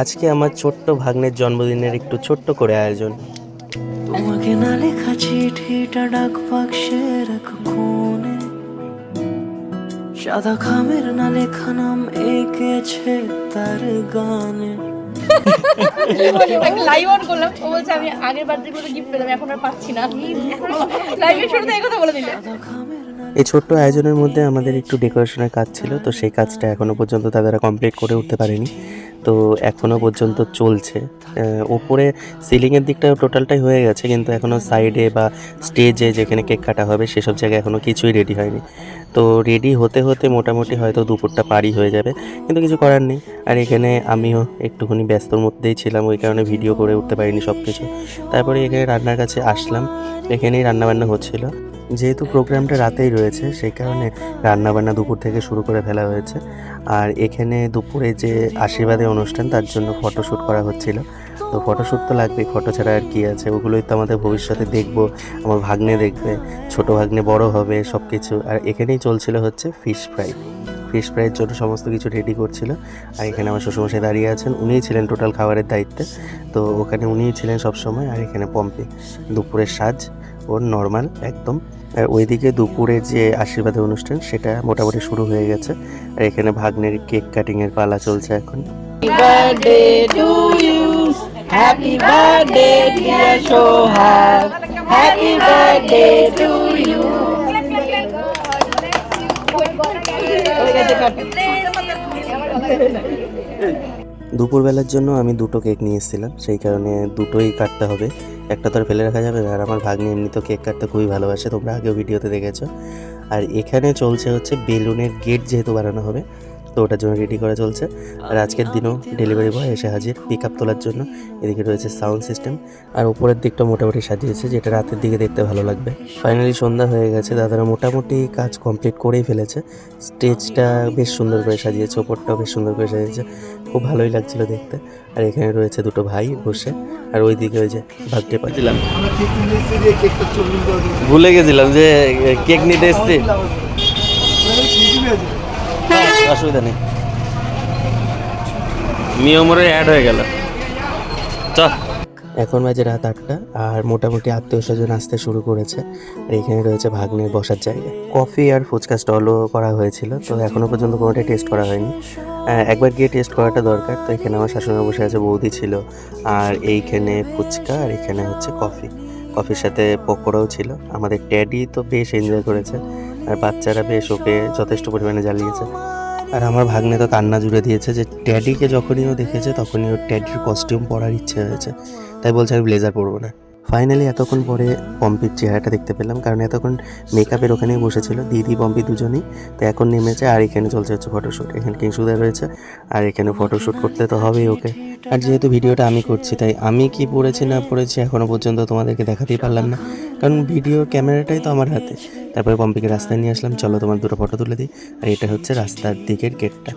আজকে আমার ছোট্ট ভাগ্নের জন্মদিনের একটু ছোট্ট করে আয়োজন। তোমাকে না লেখা চিঠিটা ডাক বাক্সের এক কোণে সাদা খামের না লেখা নাম এঁকেছে তার গানে। লাইভ অন করলাম। ও বলছে আমি আগের বার্থডে গুলো গিফট পেলাম এখন আর পাচ্ছি না। লাইভের শুরুতে এই কথা বলে দিলে। সাদা খামের না এই ছোট্ট আয়োজনের মধ্যে আমাদের একটু ডেকোরেশনের কাজ ছিল তো সেই কাজটা এখনও পর্যন্ত তারা কমপ্লিট করে উঠতে পারেনি। তো এখনও পর্যন্ত চলছে। ওপরে সিলিংয়ের দিকটা টোটালটাই হয়ে গেছে, কিন্তু এখনও সাইডে বা স্টেজে যেখানে কেক কাটা হবে সেসব জায়গায় এখনও কিছুই রেডি হয়নি। তো রেডি হতে হতে মোটামুটি হয়তো দুপুরটা পারি হয়ে যাবে, কিন্তু কিছু করার নেই। আর এখানে আমিও একটুখানি ব্যস্তর মধ্যেই ছিলাম, ওই কারণে ভিডিও করে উঠতে পারিনি সব কিছু তারপরে এখানে রান্নার কাছে আসলাম, এখানেই রান্নাবান্না হচ্ছিল। যেহেতু প্রোগ্রামটা রাতেই রয়েছে, সেই কারণে রান্নাবান্না দুপুর থেকে শুরু করে ফেলা হয়েছে। আর এখানে দুপুরে যে আশীর্বাদের অনুষ্ঠান, তার জন্য ফটোশ্যুট করা হচ্ছিল। তো ফটোশ্যুট তো লাগবেই, ফটো ছাড়া আর কী আছে? ওগুলোই তো আমাদের ভবিষ্যতে দেখব, আমার ভাগ্নে দেখবে, ছোট ভাগ্নে বড় হবে সব কিছু আর এখানেই চলছিল হচ্ছে ফিশ ফ্রাই ফিশ ফ্রাইয়ের জন্য সমস্ত কিছু রেডি করছিল। আর এখানে আমার শ্বশুরমশাই দাঁড়িয়ে আছেন, উনিই ছিলেন টোটাল খাবারের দায়িত্বে। তো ওখানে উনিই ছিলেন সবসময়, আর এখানে পম্পি। দুপুরের সাজ। ওর নর্মাল একদম আর ওইদিকে দুপুরে যে আশীর্বাদের অনুষ্ঠান সেটা মোটামুটি শুরু হয়ে গেছে আর এখানে ভাগ্নের কেক কাটিংয়ের পালা চলছে এখন birthday to. Happy birthday, dear Shohab. Happy birthday to you. দুপুরবেলার জন্য আমি দুটো কেক নিয়ে এসেছিলাম সেই কারণে দুটোই কাটতে হবে একটা তো আর ফেলে রাখা যাবে না আর আমার ভাগ্নি এমনি তো কেক কাটতে খুবই ভালোবাসে, তোমরা আগেও ভিডিওতে দেখেছ। আর এখানে চলছে হচ্ছে বেলুনের গেট যেহেতু বানানো হবে তো ওটার জন্য রেডি করা চলছে। আর আজকের দিনও ডেলিভারি বয় এসে হাজির পিক আপ তোলার জন্য। এদিকে রয়েছে সাউন্ড সিস্টেম আর উপরের দিকটা মোটামুটি সাজিয়েছে যেটা রাতের দিকে দেখতে ভালো লাগবে। ফাইনালি সন্ধ্যা হয়ে গেছে দাদারা মোটামুটি কাজ কমপ্লিট করেই ফেলেছে। স্টেজটা বেশ সুন্দর করে সাজিয়েছে ওপরটাও বেশ সুন্দর করে সাজিয়েছে। খুব ভালোই লাগছিল দেখতে। আর এখানে রয়েছে দুটো ভাই বসে। আর ওইদিকে ওই যে ভাগটে পাচ্ছিলাম ভুলে গেছিলাম যে কেক নিতে এসছি। অসুবিধা নেই। নিয়মরে অ্যাড হয়ে গেল। চল। এখন বাজে রাত আটটা আর মোটামুটি আত্মীয় স্বজন আসতে শুরু করেছে আর এখানে রয়েছে ভাগ্নের বসার জায়গা। কফি আর ফুচকা স্টলও করা হয়েছিল তো এখনও পর্যন্ত কোনোটাই টেস্ট করা হয়নি। একবার গিয়ে টেস্ট করাটা দরকার তো এখানে আমার শাশুড়ি বসে আছে বৌদি ছিল আর এইখানে ফুচকা আর এখানে হচ্ছে কফি। কফির সাথে পকোড়াও ছিল। আমাদের ট্যাডি তো বেশ এনজয় করেছে আর বাচ্চারা বেশ ওকে যথেষ্ট পরিমাণে জ্বালিয়েছে। আর আমার ভাগ্নে তো কান্না জুড়ে দিয়েছে যে ট্যাডিকে যখনই ও দেখেছে, তখনই ওর ট্যাডির কস্টিউম পরার ইচ্ছে হয়েছে। তাই বলছে আমি ব্লেজার পরবো না। ফাইনালি এতক্ষণ পরে পম্পির চেহারাটা দেখতে পেলাম, কারণ এতক্ষণ মেকআপের ওখানেই বসেছিল, দিদি, পম্পি দুজনেই। তো এখন নেমেছে আর এখানে চলছে হচ্ছে ফটোশ্যুট এখানে কিংসুদা রয়েছে, আর এখানে ফটোশ্যুট করতে তো হবেই ওকে। আর যেহেতু ভিডিওটা আমি করছি, তাই আমি কি পড়েছি না পড়েছি এখনও পর্যন্ত তোমাদেরকে দেখাতেই পারলাম না। কারণ ভিডিও ক্যামেরাটাই তো আমার হাতে। তারপরে পম্পিকে রাস্তায় নিয়ে আসলাম, চলো তোমার দুটো ফটো তুলে দিই। আর এটা হচ্ছে রাস্তার দিকের গেটটা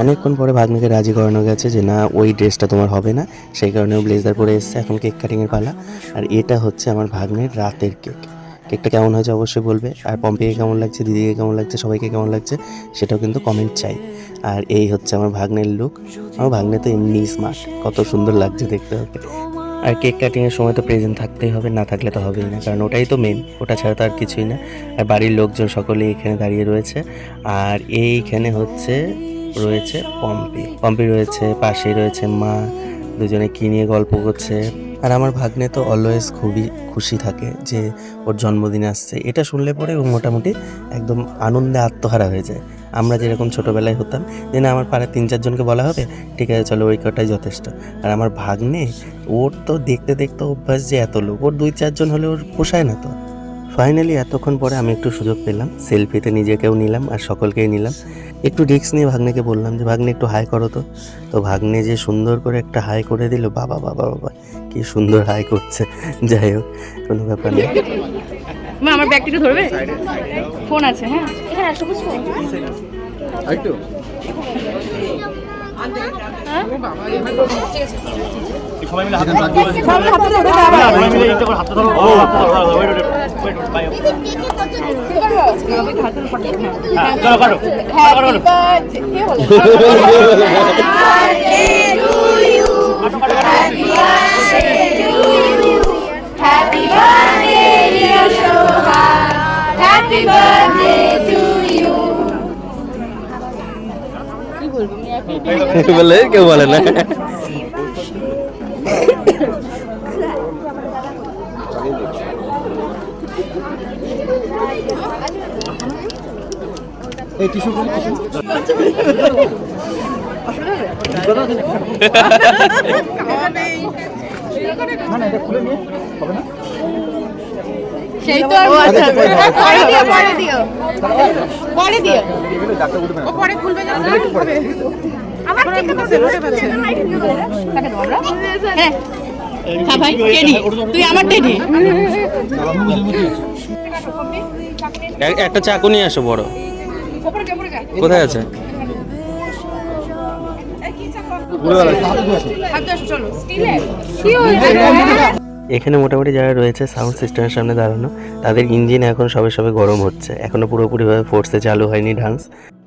অনেকক্ষণ পরে ভাগ্নিকে রাজি করানো গেছে যে, না, ওই ড্রেসটা তোমার হবে না। সেই কারণে ও ব্লেজার পরে এসছে, এখন কেক কাটিংয়ের পালা। আর এটা হচ্ছে আমার ভাগ্নের রাতের কেক। কেকটা কেমন হয়েছে অবশ্যই বলবে। আর পম্পিকে কেমন লাগছে, দিদিকে কেমন লাগছে, সবাইকে কেমন লাগছে, সেটাও কিন্তু কমেন্ট চাই। আর এই হচ্ছে আমার ভাগ্নের লুক আমার ভাগ্নে তো এমনি স্মার্ট কত সুন্দর লাগছে দেখতে ওকে। আর কেক কাটিংয়ের সময় তো প্রেজেন্ট থাকতেই হবে, না থাকলে তো হবেই না, কারণ ওটাই তো মেন ওটা ছাড়া তো আর কিছুই না। আর বাড়ির লোকজন সকলেই এখানে দাঁড়িয়ে রয়েছে। আর এইখানে হচ্ছে রয়েছে, পম্পি। পম্পি রয়েছে, পাশেই রয়েছে মা, দুজনে কি নিয়ে গল্প করছে। আর আমার ভাগ্নে তো অলওয়েজ খুবই খুশি থাকে যে ওর জন্মদিন আসছে। এটা শুনলে পরে ও মোটামুটি একদম আনন্দে আত্মহারা হয়ে যায়। আমরা যেরকম ছোটোবেলায় হতাম, যে না, আমার পাড়ায় তিন চারজনকে বলা হবে, ঠিক আছে, চলো ওই কটাই যথেষ্ট। আর আমার ভাগ্নে, ওর তো দেখতে দেখতে অভ্যাস যে এত লোক, ওর দুই চারজন হলে ওর পোষায় না তো। ফাইনালি এতক্ষণ পরে আমি একটু সুযোগ পেলাম। সেলফিতে নিজেকেও নিলাম আর সকলকেই নিলাম। একটু রিক্স নিয়ে ভাগ্নেকে বললাম যে ভাগ্নে একটু হাই করো তো। তো ভাগ্নে যে সুন্দর করে একটা হাই করে দিল বাবা বাবা বাবা কি সুন্দর হাই করছে। যাই হোক কোনো ব্যাপার নেই। মা আমার ব্যাগ ধরবে? ফোন আছে হ্যাঁ? হ্যাঁ আরেকটু? Happy birthday to you. বলে কেউ বলে না সেই তো আর পরে দিও পরে দিও। পরে দিও। ও পরে খুলবে না আমার ঠিক আছে হ্যাঁ। হ্যাঁ ভাই টেডি। তুই আমার টেডি। এক- একটা চাকু নিয়ে আসো বড়। কোথায় আছে? এখানে মোটামুটি যারা রয়েছে সাউন্ড সিস্টেমের সামনে দাঁড়ানো, তাদের ইঞ্জিন এখন সবে সবে গরম হচ্ছে। এখনও পুরোপুরিভাবে ফোর্সে চালু হয়নি ডান্স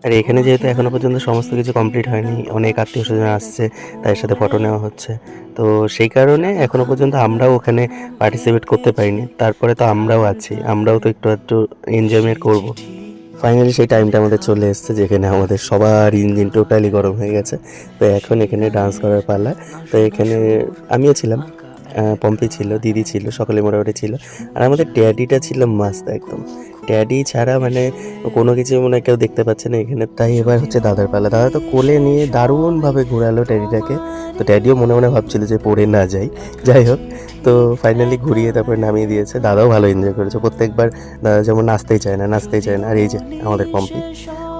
আর এখানে যেহেতু এখনও পর্যন্ত সমস্ত কিছু কমপ্লিট হয়নি, অনেক আত্মীয় স্বজন আসছে, তাদের সাথে ফটো নেওয়া হচ্ছে। তো সেই কারণে এখনও পর্যন্ত আমরাও ওখানে পার্টিসিপেট করতে পারিনি। তারপরে তো আমরাও আছি, আমরাও তো একটু একটু এনজয়মেন্ট করব। ফাইনালি সেই টাইমটা আমাদের চলে এসছে, যেখানে আমাদের সবার ইঞ্জিন টোটালি গরম হয়ে গেছে। তো এখন এখানে ডান্স করার পালা। তো এখানে আমিও ছিলাম পম্পি ছিল, দিদি ছিল, সকলে মোটামুটি ছিল। আর আমাদের ড্যাডিটা ছিল মাস্ত একদম। ড্যাডি ছাড়া মানে কোনো কিছু মনে কেউ দেখতে পাচ্ছে না এখানে। তাই এবার হচ্ছে দাদার পালা। দাদা তো কোলে নিয়ে দারুণভাবে ঘোরালো ড্যাডিটাকে তো ড্যাডিও মনে মনে ভাবছিল যে পড়ে না যাই। যাই হোক, তো ফাইনালি ঘুরিয়ে তারপর নামিয়ে দিয়েছে। দাদাও ভালো এনজয় করেছে। প্রত্যেকবার দাদা যেমন নাচতেই চায় না, নাচতেই চায় না। আর এই যে আমাদের পম্পি,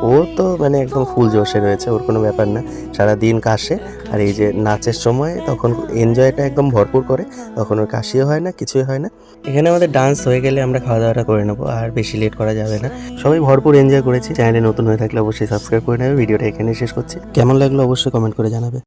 ও তো মানে একদম ফুল জোশে রয়েছে, ওর কোনো ব্যাপার না। সারা দিন কাশে। আর এই যে নাচের সময় তখন এনজয়টা একদম ভরপুর করে। তখন ওর কাশিও হয় না, কিছুই হয় না। এখানে আমাদের ডান্স হয়ে গেলে আমরা খাওয়া দাওয়াটা করে নেব। আর বেশি লেট করা যাবে না। সবাই ভরপুর এনজয় করেছি। চ্যানেলে নতুন হয়ে থাকলে অবশ্যই সাবস্ক্রাইব করে নেবে। ভিডিওটা এখানে শেষ করছি। কেমন লাগল অবশ্যই কমেন্ট করে জানাবে।